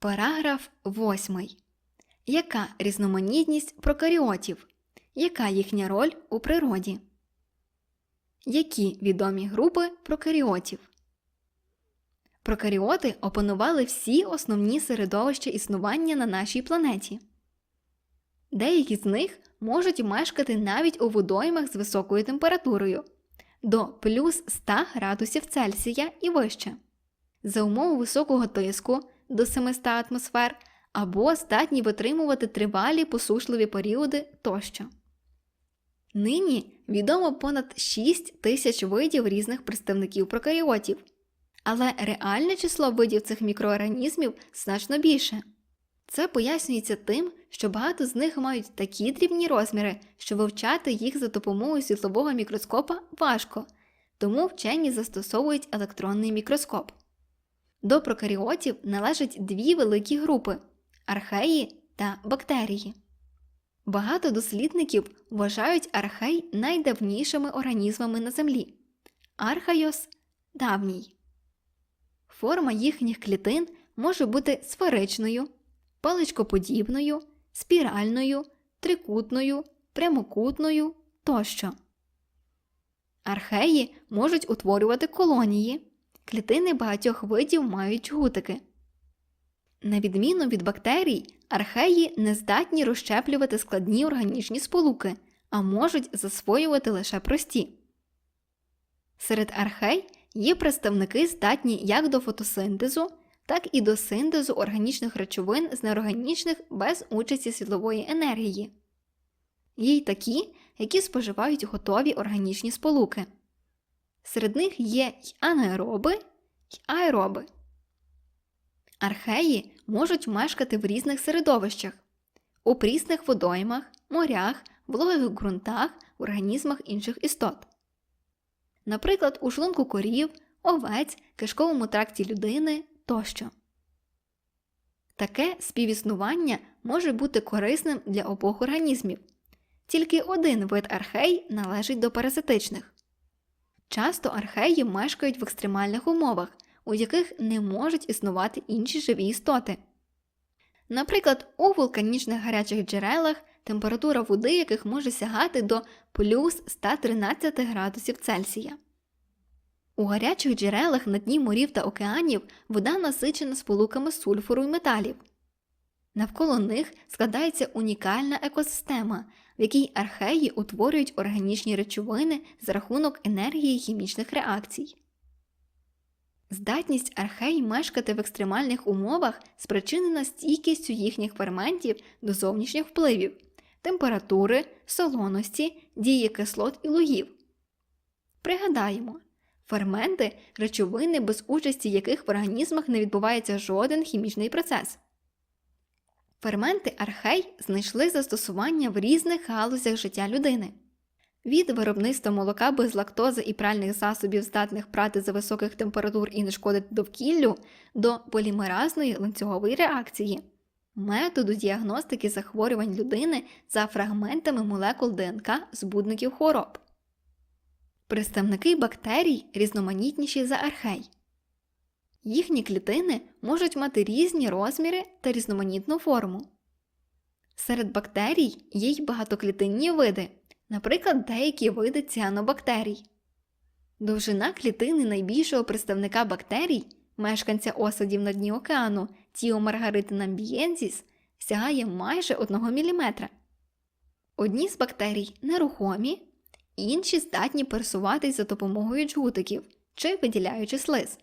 Параграф 8. Яка різноманітність прокаріотів? Яка їхня роль у природі? Які відомі групи прокаріотів? Прокаріоти опанували всі основні середовища існування на нашій планеті. Деякі з них можуть мешкати навіть у водоймах з високою температурою до плюс 100 градусів Цельсія і вище, за умови високого тиску до 700 атмосфер або здатні витримувати тривалі посушливі періоди тощо. Нині відомо понад 6 тисяч видів різних представників прокаріотів, але реальне число видів цих мікроорганізмів значно більше. Це пояснюється тим, що багато з них мають такі дрібні розміри, що вивчати їх за допомогою світлового мікроскопа важко, тому вчені застосовують електронний мікроскоп. До прокаріотів належать дві великі групи археї та бактерії. Багато дослідників вважають архей найдавнішими організмами на Землі. Архайос давній. Форма їхніх клітин може бути сферичною, паличкоподібною, спіральною, трикутною, прямокутною тощо. Археї можуть утворювати колонії. Клітини багатьох видів мають гутики. На відміну від бактерій, археї не здатні розщеплювати складні органічні сполуки, а можуть засвоювати лише прості. Серед архей є представники здатні як до фотосинтезу, так і до синтезу органічних речовин з неорганічних без участі світлової енергії. Є й такі, які споживають готові органічні сполуки. Серед них є й анаероби, й аероби. Археї можуть мешкати в різних середовищах у прісних водоймах, морях, вологих ґрунтах, в організмах інших істот. Наприклад, у шлунку корів, овець, кишковому тракті людини тощо. Таке співіснування може бути корисним для обох організмів. Тільки один вид архей належить до паразитичних. Часто археї мешкають в екстремальних умовах, у яких не можуть існувати інші живі істоти. Наприклад, у вулканічних гарячих джерелах температура води яких може сягати до плюс 113 градусів Цельсія. У гарячих джерелах на дні морів та океанів вода насичена сполуками сульфуру і металів. Навколо них складається унікальна екосистема, в якій археї утворюють органічні речовини за рахунок енергії хімічних реакцій. Здатність архей мешкати в екстремальних умовах спричинена стійкістю їхніх ферментів до зовнішніх впливів, температури, солоності, дії кислот і лугів. Пригадаємо, ферменти речовини, без участі яких в організмах не відбувається жоден хімічний процес. Ферменти архей знайшли застосування в різних галузях життя людини. Від виробництва молока без лактози і пральних засобів, здатних прати за високих температур і не шкодити довкіллю, до полімеразної ланцюгової реакції, методу діагностики захворювань людини за фрагментами молекул ДНК збудників хвороб. Представники бактерій різноманітніші за архей. Їхні клітини можуть мати різні розміри та різноманітну форму. Серед бактерій є й багатоклітинні види, наприклад, деякі види ціанобактерій. Довжина клітини найбільшого представника бактерій, мешканця осадів на дні океану Тіомаргаритина амбієнзіс, сягає майже 1 мм. Одні з бактерій нерухомі, інші здатні пересуватись за допомогою джгутиків чи виділяючи слиз.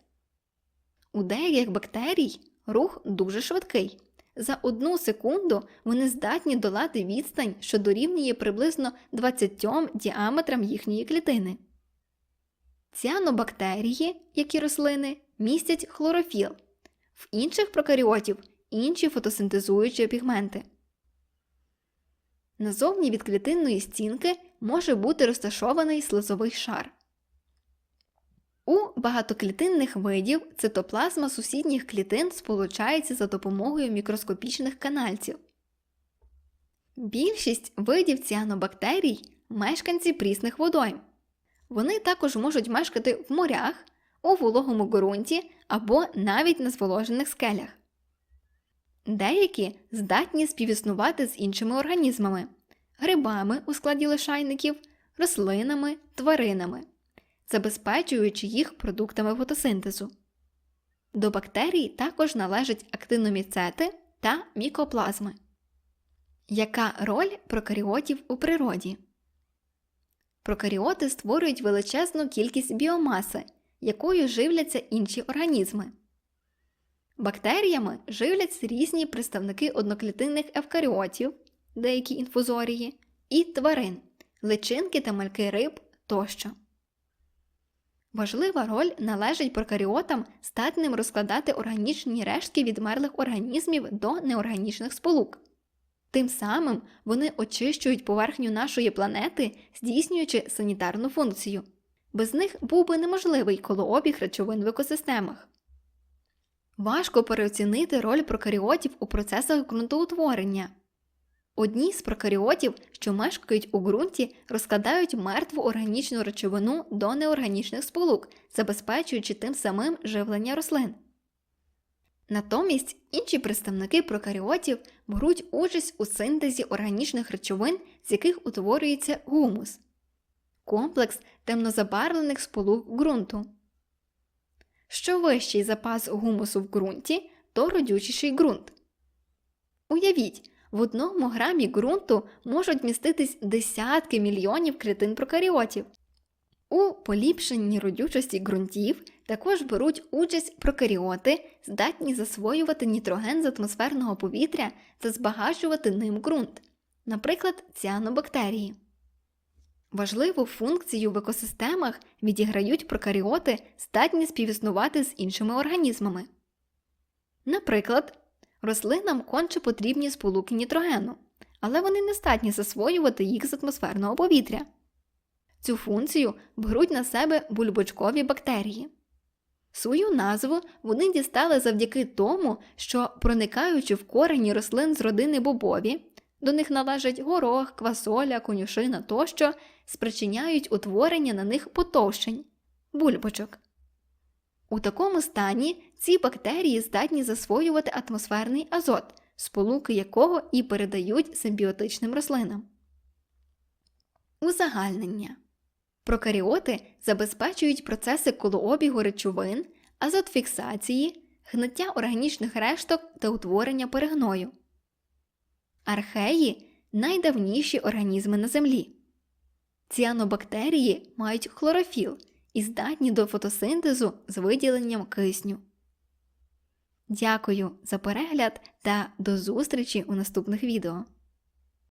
У деяких бактерій рух дуже швидкий. За одну секунду вони здатні долати відстань, що дорівнює приблизно 20 діаметрам їхньої клітини. Ціанобактерії, як і рослини, містять хлорофіл, в інших прокаріотів інші фотосинтезуючі пігменти. Назовні від клітинної стінки може бути розташований слизовий шар. У багатоклітинних видів цитоплазма сусідніх клітин сполучається за допомогою мікроскопічних канальців. Більшість видів ціанобактерій мешканці прісних водойм. Вони також можуть мешкати в морях, у вологому ґрунті або навіть на зволожених скелях. Деякі здатні співіснувати з іншими організмами, грибами у складі лишайників, рослинами, тваринами, забезпечуючи їх продуктами фотосинтезу. До бактерій також належать актиноміцети та мікоплазми. Яка роль прокаріотів у природі? Прокаріоти створюють величезну кількість біомаси, якою живляться інші організми. Бактеріями живляться різні представники одноклітинних евкаріотів, деякі інфузорії, і тварин, личинки та мальки риб тощо. Важлива роль належить прокаріотам, здатним розкладати органічні рештки відмерлих організмів до неорганічних сполук. Тим самим вони очищують поверхню нашої планети, здійснюючи санітарну функцію. Без них був би неможливий колообіг речовин в екосистемах. Важко переоцінити роль прокаріотів у процесах ґрунтоутворення. Одні з прокаріотів, що мешкають у ґрунті, розкладають мертву органічну речовину до неорганічних сполук, забезпечуючи тим самим живлення рослин. Натомість інші представники прокаріотів беруть участь у синтезі органічних речовин, з яких утворюється гумус комплекс темнозабарвлених сполук ґрунту. Що вищий запас гумусу в ґрунті, то родючіший ґрунт. Уявіть, в одному грамі ґрунту можуть міститись десятки мільйонів клітин прокаріотів. У поліпшенні родючості ґрунтів також беруть участь прокаріоти, здатні засвоювати нітроген з атмосферного повітря та збагачувати ним ґрунт, наприклад, ціанобактерії. Важливу функцію в екосистемах відіграють прокаріоти, здатні співіснувати з іншими організмами. Наприклад, рослинам конче потрібні сполуки нітрогену, але вони не здатні засвоювати їх з атмосферного повітря. Цю функцію беруть на себе бульбочкові бактерії. Свою назву вони дістали завдяки тому, що, проникаючи в корені рослин з родини бобові, до них належать горох, квасоля, конюшина тощо, спричиняють утворення на них потовщень бульбочок. У такому стані ці бактерії здатні засвоювати атмосферний азот, сполуки якого і передають симбіотичним рослинам. Узагальнення Прокаріоти забезпечують процеси колообігу речовин, азотфіксації, гниття органічних решток та утворення перегною. Археї найдавніші організми на Землі. Ціанобактерії мають хлорофіл і здатні до фотосинтезу з виділенням кисню. Дякую за перегляд та до зустрічі у наступних відео.